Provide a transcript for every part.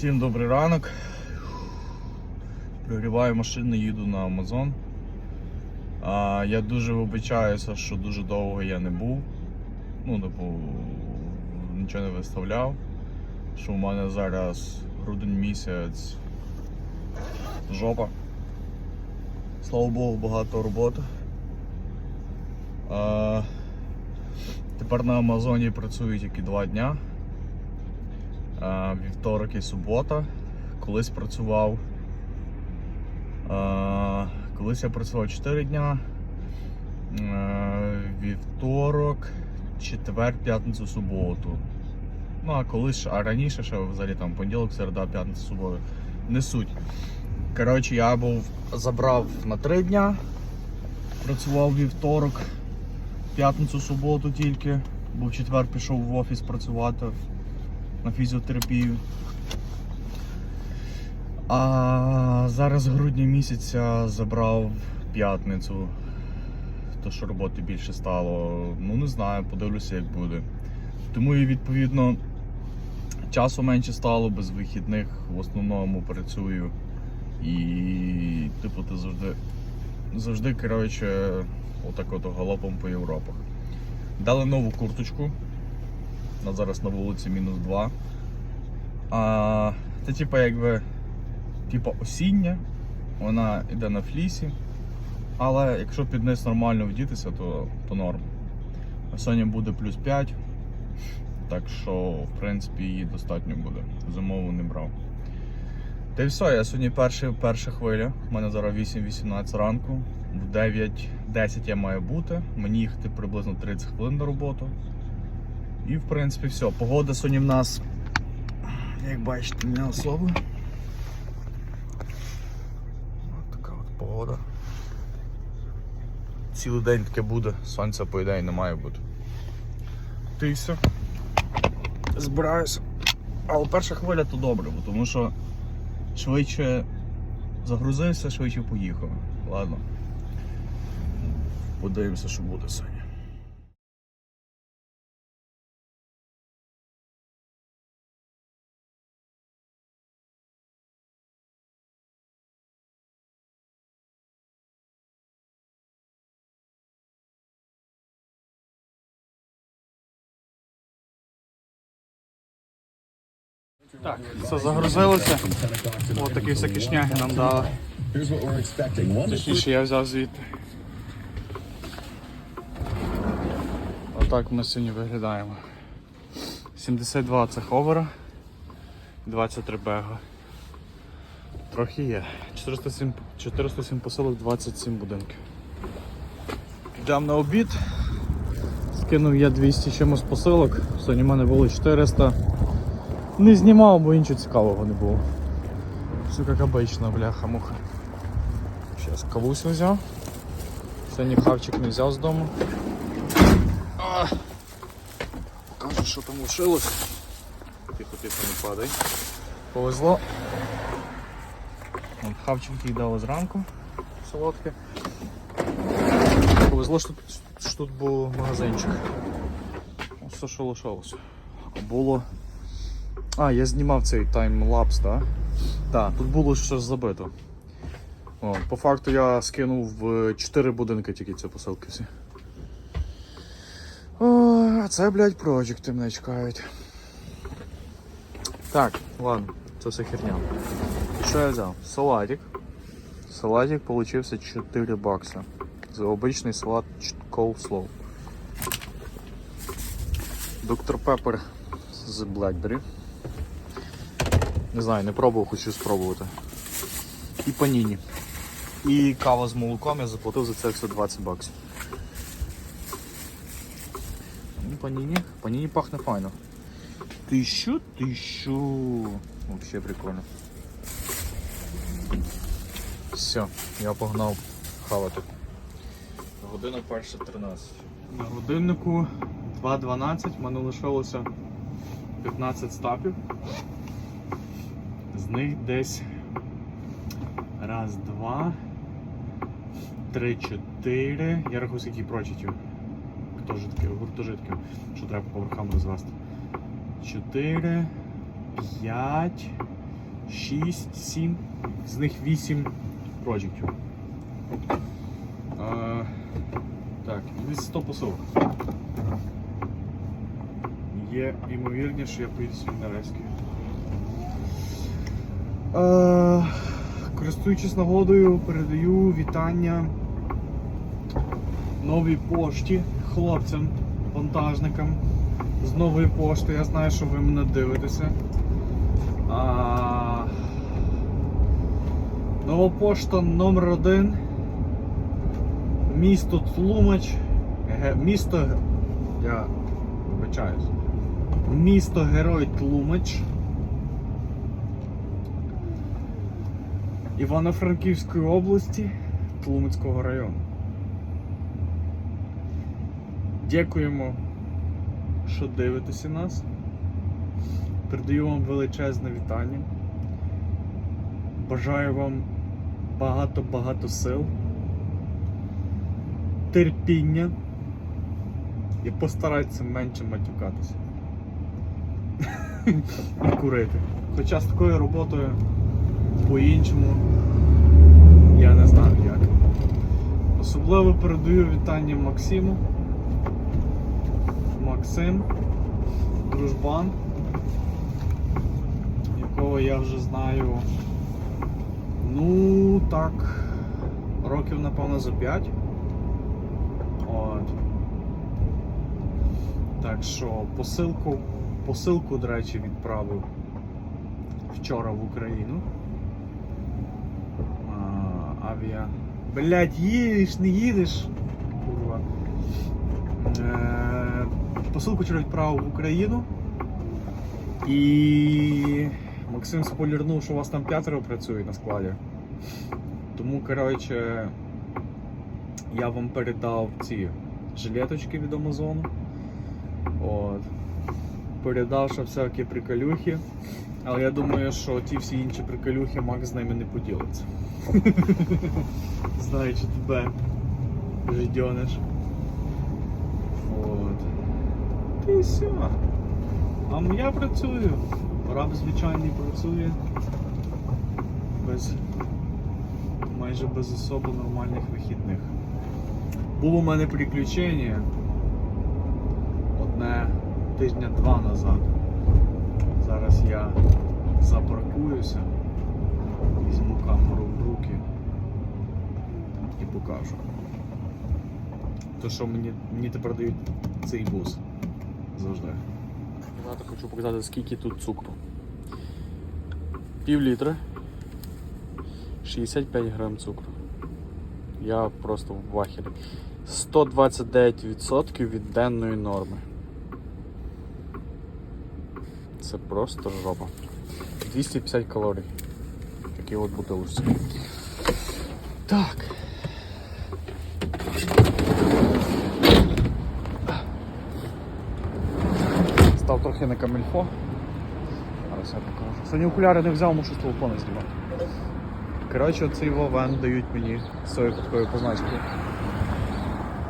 Всім добрий ранок. Пригріваю машину, їду на Амазон. Я дуже вибачаюся, що дуже довго я не був. Ну, типу, нічого не виставляв. Що в мене зараз грудень місяць жопа. Слава Богу, багато роботи. Тепер на Амазоні працюю тільки два дня. А, вівторок і субота. Колись працював. Колись я працював 4 дня. Вівторок, четвер, п'ятницю, суботу. Ну, а колись, а раніше ще взагалі там понеділок, середа, п'ятниця, субота. Не суть. Коротше, я був забрав на 3 дня. Працював вівторок, п'ятницю, суботу тільки. Бо в четвер пішов в офіс працювати на фізіотерапію. А зараз грудня місяця забрав п'ятницю. То що роботи більше стало. Ну не знаю, подивлюся, як буде. Тому і відповідно часу менше стало без вихідних. В основному працюю. І типу ти завжди завжди коротше, отак от галопом по Європах. Дали нову курточку. На зараз на вулиці мінус 2. А, це типа якби типа осіння, вона йде на флісі. Але якщо під низ нормально вдітися, то, то норм. Сьогодні буде плюс 5. Так що, в принципі, її достатньо буде. Зимову не брав. Та й все, я сьогодні перший, перша хвиля. У мене зараз 8-18 ранку. В 9-10 я маю бути. Мені їхати приблизно 30 хвилин на роботу. І в принципі все. Погода сьогодні в нас, як бачите, не особо. Ось така от погода. Цілий день таке буде, сонця по ідеї не має бути. Ти все. Збираюся. Але перша хвиля то добре, бо тому що швидше загрузився, швидше поїхав. Ладно. Подивимося, що буде сьогодні. Так, все загрузилося. Ось такі всякі шняги нам дали. Точніше, я взяв звідти. Отак ми сьогодні виглядаємо. 72 це ховера, 23 бега. Трохи є. 407, 407 посилок, 27 будинків. Йдемо на обід. Скинув я 200 чимось посилок. Сьогодні в мене було 400. Не знімав, бо нічого цікавого не було. Все як обично, бляха-муха. Сейчас кавусю взяв. Сьогодні хавчик не взяв з дому. А! Покажу, що там лишилось. Тихо, тихо, не падай. Повезло. От, хавчик який дали зранку. Солодке. Повезло, що тут, що тут був магазинчик. Ось все, що лишилось. Було. А, я знімав цей таймлапс, так? Так, тут було щось забито. О, по факту я скинув в 4 будинки тільки ці посилки всі. О, це, блядь, проджекти мене чекають. Так, ладно, це все херня. Що я взяв? Салатик. Салатик получився 4 бакса. За обичний салат coleslaw. Доктор Пеппер з Blackberry. Не знаю, не пробував, хочу спробувати. І паніні. І кава з молоком я заплатив за це все 20 баксів. Ну, паніні. Паніні пахне файно. Тисячу, тисячу. Вообще прикольно. Все, я погнав хавати. Година перша 13. На годиннику 2.12, в мене лишилося 15 стапів. З них десь раз, два, три, чотири. Я рахую, скільки прочитів. Гуртожитків, гуртожитків, що треба по поверхам розвести. Чотири, п'ять, 6, 7, з них 8 проєктів. А, так, десь 100 посилок. Є ймовірність, що я поїду сьогодні на рейський. Е, користуючись нагодою, передаю вітання новій пошті хлопцям, вантажникам з нової пошти. Я знаю, що ви мене дивитеся. Нова пошта номер один. Місто Тлумач. Місто. Я вибачаюсь. Місто Герой Тлумач. Івано-Франківської області Тлумацького району. Дякуємо, що дивитеся нас. Передаю вам величезне вітання. Бажаю вам багато-багато сил, терпіння і постарайтеся менше матюкатися. І курити. Хоча з такою роботою по-іншому я не знаю як. Особливо передаю вітання Максиму. Максим, дружбан, якого я вже знаю. Ну так, років напевно за 5. От. Так що посилку, посилку, до речі, відправив вчора в Україну. А. Блять, їдеш, не їдеш. Курва. Е, посилку вчора відправив в Україну. І Максим спойлернув, що у вас там п'ятеро працює на складі. Тому, коротше, я вам передав ці жилеточки від Амазону. От. Передав ще всякі приколюхи. Але я думаю, що ті всі інші приколюхи Макс з ними не поділиться. Знаючи тебе, жидьониш. От. І все. А я працюю. Раб звичайний працює. Без майже без особо нормальних вихідних. Було у мене приключення одне тижня-два назад. Зараз я запаркуюся, візьму камеру в руки і покажу. То, що мені, мені тепер дають цей бус завжди. Показати, хочу показати, скільки тут цукру. Пів літра. 65 грам цукру. Я просто в вахері. 129% від денної норми. Це просто жопа. 250 калорій. Такі от бутилочці. Так. Став трохи на камельфо. Зараз я покажу. Сьогодні окуляри не взяв, мушу з телефону знімати. Коротше, цей вовен дають мені з цією такою позначкою.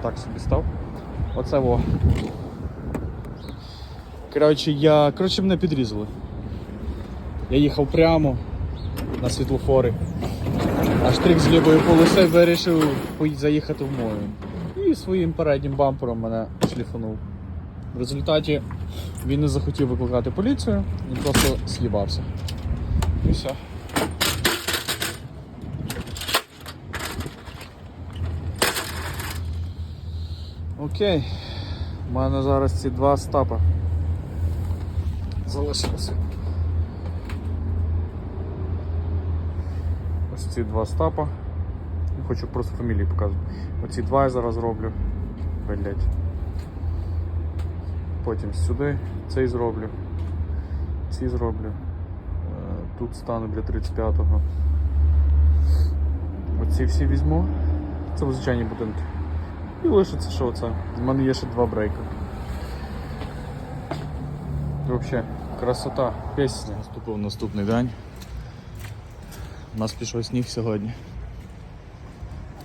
Так собі став. Оце во. Коротше, я. Коротше, мене підрізали. Я їхав прямо на світлофори. А штрих з лівої полоси вирішив заїхати в мою. І своїм переднім бампером мене шліфанув. В результаті він не захотів викликати поліцію, він просто з'їбався. І все. Окей. У мене зараз ці два стапи залишилися. Ось ці два стапа. Я хочу просто фамілії показувати. Оці два я зараз роблю. Блять. Потім сюди цей зроблю. Ці зроблю. Е, Тут стану для 35-го. Оці всі візьму. Це звичайні будинки. І лишиться що оце. У мене є ще два брейка. Взагалі, красота, пісня. Наступив наступний день. У нас пішов сніг сьогодні.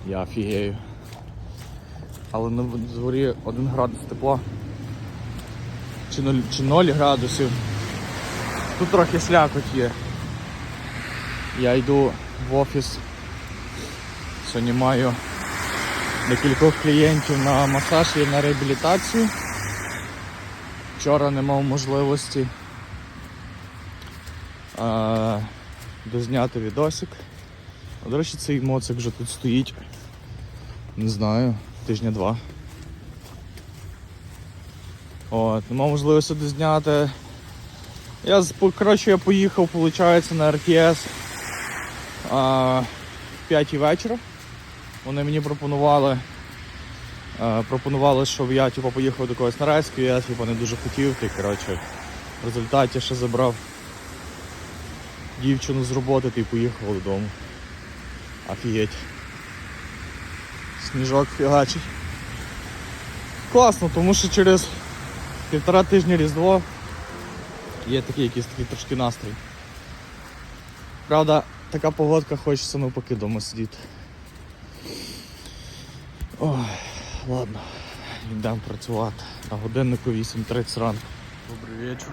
Я офігею. Але на дворі 1 градус тепла. Чи 0, чи 0 градусів. Тут трохи слякоть є. Я йду в офіс. Сьогодні маю декількох клієнтів на масаж і на реабілітацію. Вчора не мав можливості а, дозняти відосик. До речі, цей моцик вже тут стоїть. Не знаю, тижня два. От, не мав можливості дозняти. Я коротше, я поїхав, виходить, на РТС а, в 5 вечора. Вони мені пропонували, пропонували, щоб я типу, поїхав до когось на рейську, я типу, не дуже хотів. Ти, коротше, в результаті ще забрав дівчину з роботи та й поїхав додому. Офігеть. Сніжок фігачить. Класно, тому що через півтора тижня Різдво є такий якийсь такий трошки настрій. Правда, така погодка хочеться навпаки вдома сидіти. Ой, ладно, йдемо працювати. На годиннику 8.30 ранку. Добрий вечір.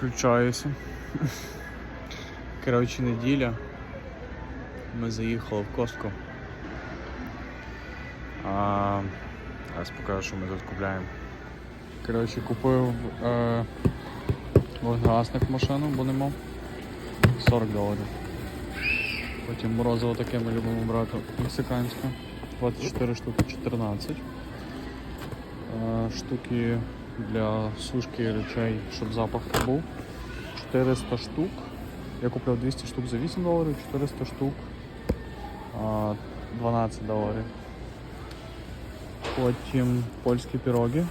Включаюся. Коротше, неділя. Ми заїхали в Костко. А, зараз покажу, що ми тут купляємо. Коротше, купив е, вогнегасник машину, бо не мав. 40 доларів. Потім морозиво таке ми любимо брати мексиканське. 24 штуки 14. Е, штуки для сушки речей, щоб запах не був. 400 штук. Я купляв 200 штук за 8 доларів, 400 штук 12 доларів. Потім польські піроги.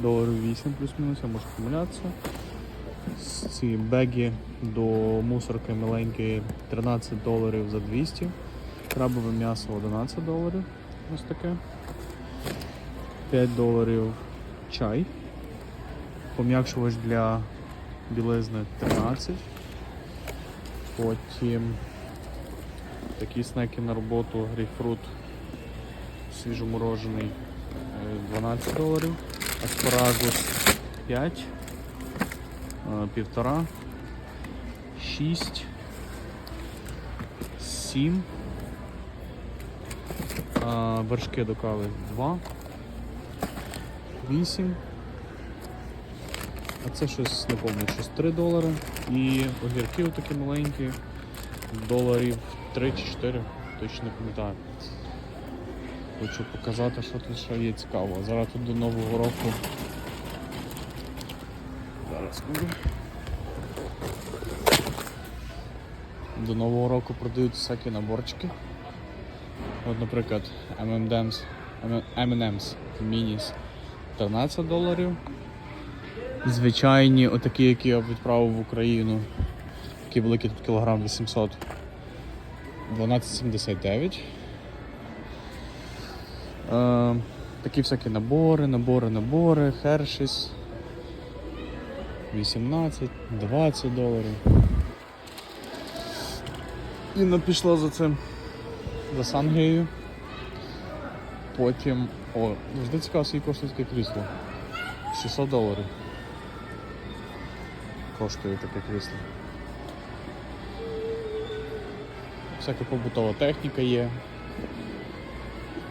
Доларів 8 плюс-мінус, я можу помилятися. Ці беги до мусорки миленької 13 доларів за 200. Крабове м'ясо 11 доларів. Ось таке. 5 доларів чай. Пом'якшувач для білизни 13. Потім такі снеки на роботу, грейпфрут свіжоморожений е, 12 доларів, аспарагус 5, е, півтора, 6, 7, вершки до кави 2, 8. А це щось пам'ятаю, щось 3 долари. І огірки такі маленькі, доларів 3 чи 4, точно не пам'ятаю. Хочу показати, що тут ще є цікаво. Зараз тут до Нового року. Зараз скажу. До Нового року продають всякі наборчики. От, наприклад, M&M's, M&M's Minis 13 доларів. Звичайні, отакі, які я відправив в Україну. Такі великі тут кілограм 800. 12,79. Е, такі всякі набори, набори, набори, Hershey's 18, 20 доларів. Інна пішла за цим за Сангею. Потім. О, завжди цікаво, скільки коштує таке крісло. 600 доларів. Коштує таке крісло. Всяка побутова техніка є.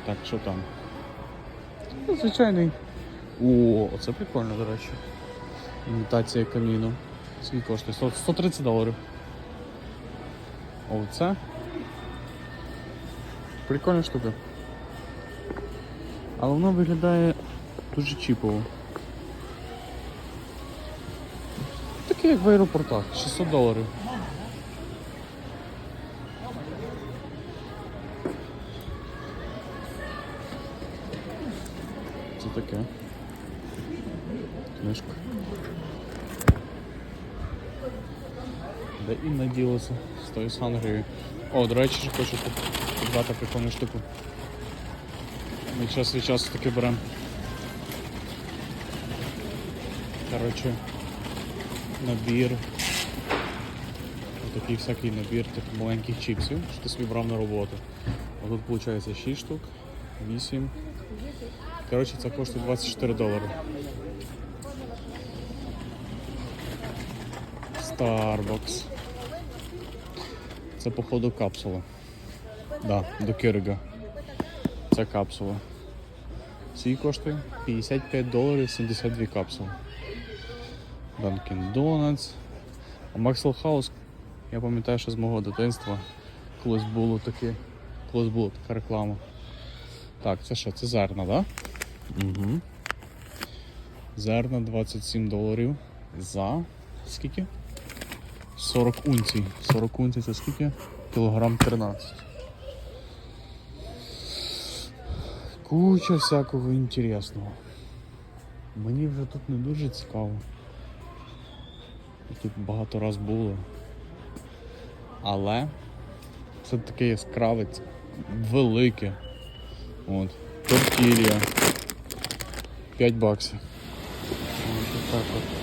Так, що там? Ну, звичайний. О, оце прикольно, до речі. Імітація каміну. Скільки коштує? 100 130 доларів. Оце. Прикольна штука. Але воно виглядає дуже чіпово. Таке як в аеропортах, 600 доларів. Це таке. Книжка. Де Інна ділася з тою сангрією. О, до речі, хочу подати прикольну штуку. Ми час від часу таки беремо. Коротше, набір. Такий всякий набір таких маленьких чіпсів, що ти собі брав на роботу. А тут виходить 6 штук, 8. Коротше, це коштує 24 долари. Starbucks. Це походу капсула. Да, до Кирига. Це капсула. Скільки коштує? 55 доларів 72 капсули. Dunkin' Donuts. А Maxwell House, я пам'ятаю, що з мого дитинства колись було таке. Колись була така реклама. Так, це що? Це зерна, так? Да? Угу. Зерна 27 доларів за скільки? 40 унцій. 40 унцій це скільки? Кілограм 13. Куча всякого інтересного. Мені вже тут не дуже цікаво. Тут багато раз було. Але це таке яскраве, велике. От. Тортілія. 5 баксів. Ось так от.